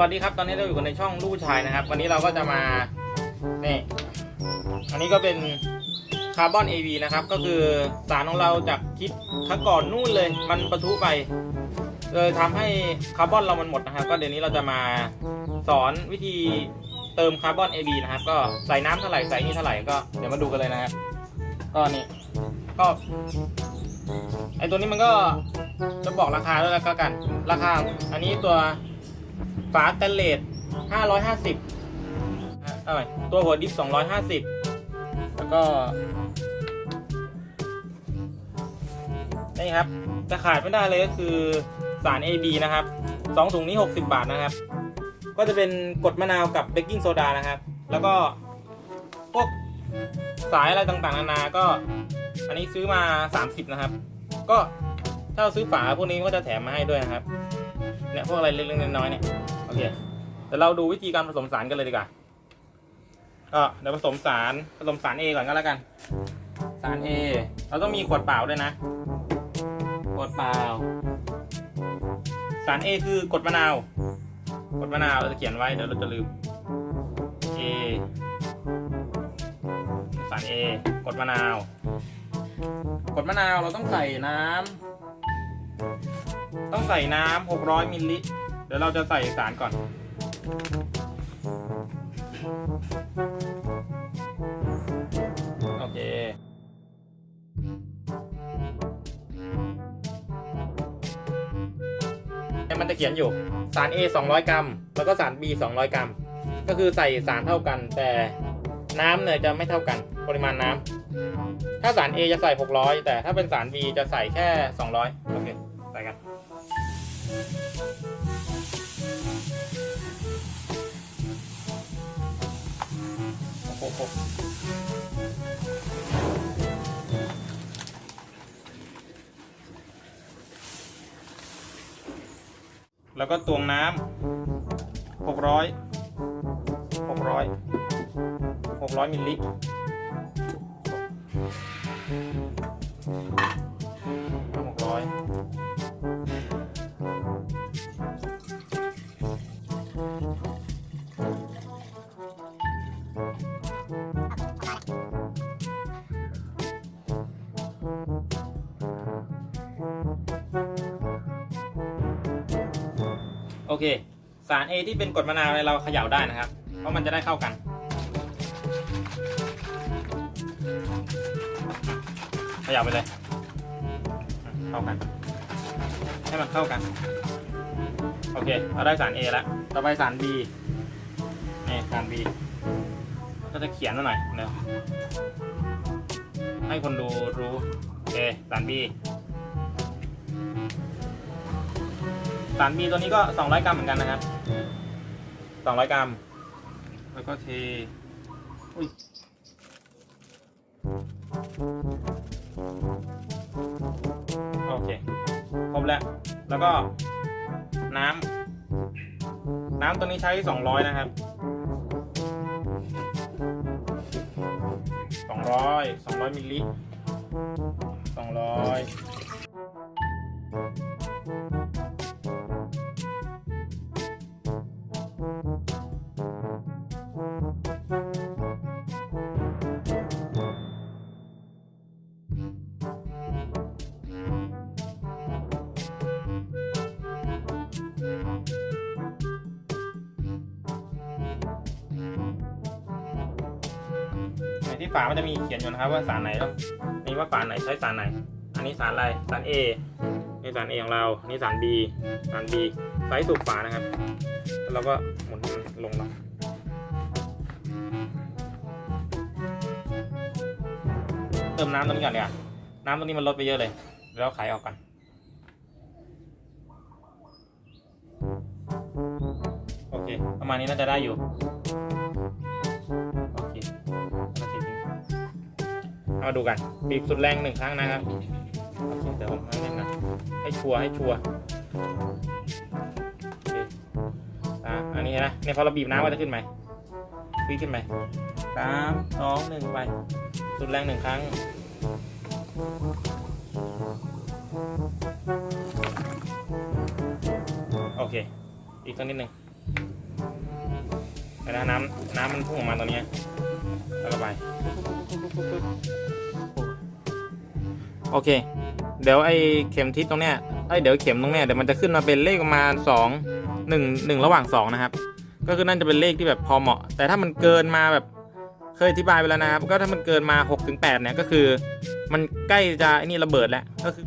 วัสดีครับ ตอนนี้เราอยู่กันในช่องลูกชายนะครับ วันนี้เราก็จะมานี่อันนี้ก็เป็นคาร์บอน AV นะครับ ก็คือสารของเราจากคลิปครั้งก่อนนู่นเลย มันประทุไปเลยทำให้คาร์บอนเรามันหมดนะครับ ก็เดี๋ยวนี้เราจะมาสอนวิธีเติมคาร์บอน AB นะครับ ก็ใส่น้ำเท่าไหร่ใส่นี่เท่าไหร่ก็เดี๋ยวมาดูกันเลยนะครับก็นี่ก็ไอตัวนี้มันก็จะบอกราคาด้วยแล้วก็กัน ราคาอันนี้ตัว ฝาสแตนเลส550เอ้ยตัวหัวดิฟ250 แล้วก็นี่ครับจะขาดไม่ได้เลยก็คือสาร AB นะครับ2ถุงนี้ 60 บาทนะครับ ก็จะเป็นกดมะนาวกับเบกกิ้งโซดานะครับ แล้วก็พวกสายอะไรต่างๆ นานาก็ อันนี้ซื้อมา 30 นะครับ ก็ถ้าเราซื้อฝาพวกนี้ก็จะแถมมาให้ด้วยนะครับ เนี่ยพวกอะไรเล็กๆน้อยๆเนี่ย โอเคเดี๋ยวเราดูวิธีการผสมสารกันเลยดีกว่าก็เดี๋ยวผสมสารผสมสาร A ก่อนก็แล้วกัน สาร A เราต้องมีขวดเปล่าด้วยนะ ขวดเปล่า สาร A คือกรดมะนาวกรดมะนาวเราจะเขียนไว้เดี๋ยวเราจะลืม A สาร A กรดมะนาวกรดมะนาวเราต้องใส่น้ำต้องใส่น้ำ600มิลลิเดี๋ยวเราจะใส่สารก่อน โอเคมันจะเขียนอยู่สาร A 200 กรัม แล้วก็สาร B 200 กรัม ก็คือใส่สารเท่ากัน แต่น้ำเนี่ยจะไม่เท่ากัน ปริมาณน้ำถ้าสาร A จะใส่ 600 แต่ถ้าเป็นสาร B จะใส่แค่ 200 โอเค ใส่กัน แล้วก็ตวงน้ำหกร้อยหกร้อยหกร้อยมิลลิ โอเค สาร A ที่เป็นกรดมะนาวเราเขย่าได้นะครับ เพราะมันจะได้เข้ากันเขย่าไปเลย เข้ากัน ให้มันเข้ากัน โอเค เราได้สาร A แล้ว ต่อไปสาร B นี่สาร B ก็จะเขียนมาหน่อยเดี๋ยวให้คนดูรู้โอเคสาร B สาร B ตัวนี้ก็ 200 กรัมเหมือนกันนะครับ 200 กรัม แล้วก็เทอุ้ยโอเค ครบแล้ว แล้วก็น้ำ น้ำตัวนี้ใช้ 200 นะครับ 200 200มิลลิ200 ที่ฝามันจะมีเขียนอยู่นะครับว่าสารไหนต้องนี่ว่าฝาไหนใช้สารไหน อันนี้สารอะไร สาร A นี่สาร A ของเรา นี่สาร B สาร B ไซส์สูบฝานะครับ แล้วเราก็หมุนมันลงเนาเติมน้ำตรงนี้ก่อนเนี่ยน้ำตรงนี้มันลดไปเยอะเลยเดี๋ยวเราไขออกกันโอเค ประมาณนี้น่าจะได้อยู่ เอาดูกัน บีบสุดแรงหนึ่งครั้งนะครับเดี๋ยวผมให้นะให้ชัวร์ให้ชัวร์อะอันนี้นะเนี่ยพอเราบีบน้ำมันจะขึ้นไหมขึ้นขึ้นไหมสามสองหนึ่งไป สุดแรงหนึ่งครั้งโอเค อีกสักนิดหนึ่งนนะน้ำน้ำมันพุ่งออกมาตรงนี้แล้วก็ไป โอเค เดี๋ยวไอ้เข็มทิศตรงเนี้ยไอ้เดี๋ยวเข็มตรงเนี้ยเดี๋ยวมันจะขึ้นมาเป็นเลขประมาณสองหนึ่งหนึ่งระหว่างสองนะครับ ก็คือนั่นจะเป็นเลขที่แบบพอเหมาะ แต่ถ้ามันเกินมาแบบเคยอธิบายไปแล้วนะครับ ก็ถ้ามันเกินมา6กถึงแเนี่ยก็คือ มันใกล้จะไอ้นี่ระเบิดแล้วก็คือ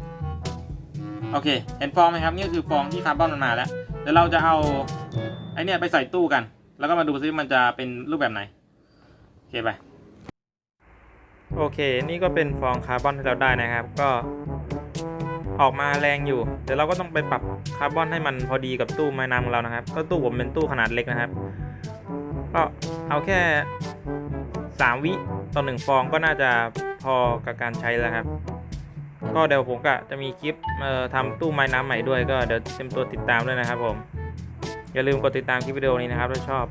โอเค เห็นฟองไหมครับนี่คือฟองที่คาร์บอนมันมาแล้วเดี๋ยวเราจะเอาไอเนี่ไปใส่ตู้กัน แล้วก็มาดูซิมันจะเป็นรูปแบบไหนโอเคไป โอเค นี่ก็เป็นฟองคาร์บอนที่เราได้นะครับ ก็ออกมาแรงอยู่ เดี๋ยวเราก็ต้องไปปรับคาร์บอนให้มันพอดีกับตู้ไม้น้ำของเรานะครับ ก็ตู้ผมเป็นตู้ขนาดเล็กนะครับ ก็เอาแค่ 3 วิต่อหนึ่งฟองก็น่าจะพอกับการใช้แล้วครับ ก็เดี๋ยวผมก็จะมีคลิปทำตู้ไม้น้ำใหม่ด้วย ก็เดี๋ยวเตรียมตัวติดตามด้วยนะครับผม อย่าลืมกดติดตามคลิปวิดีโอนี้นะครับถ้าชอบ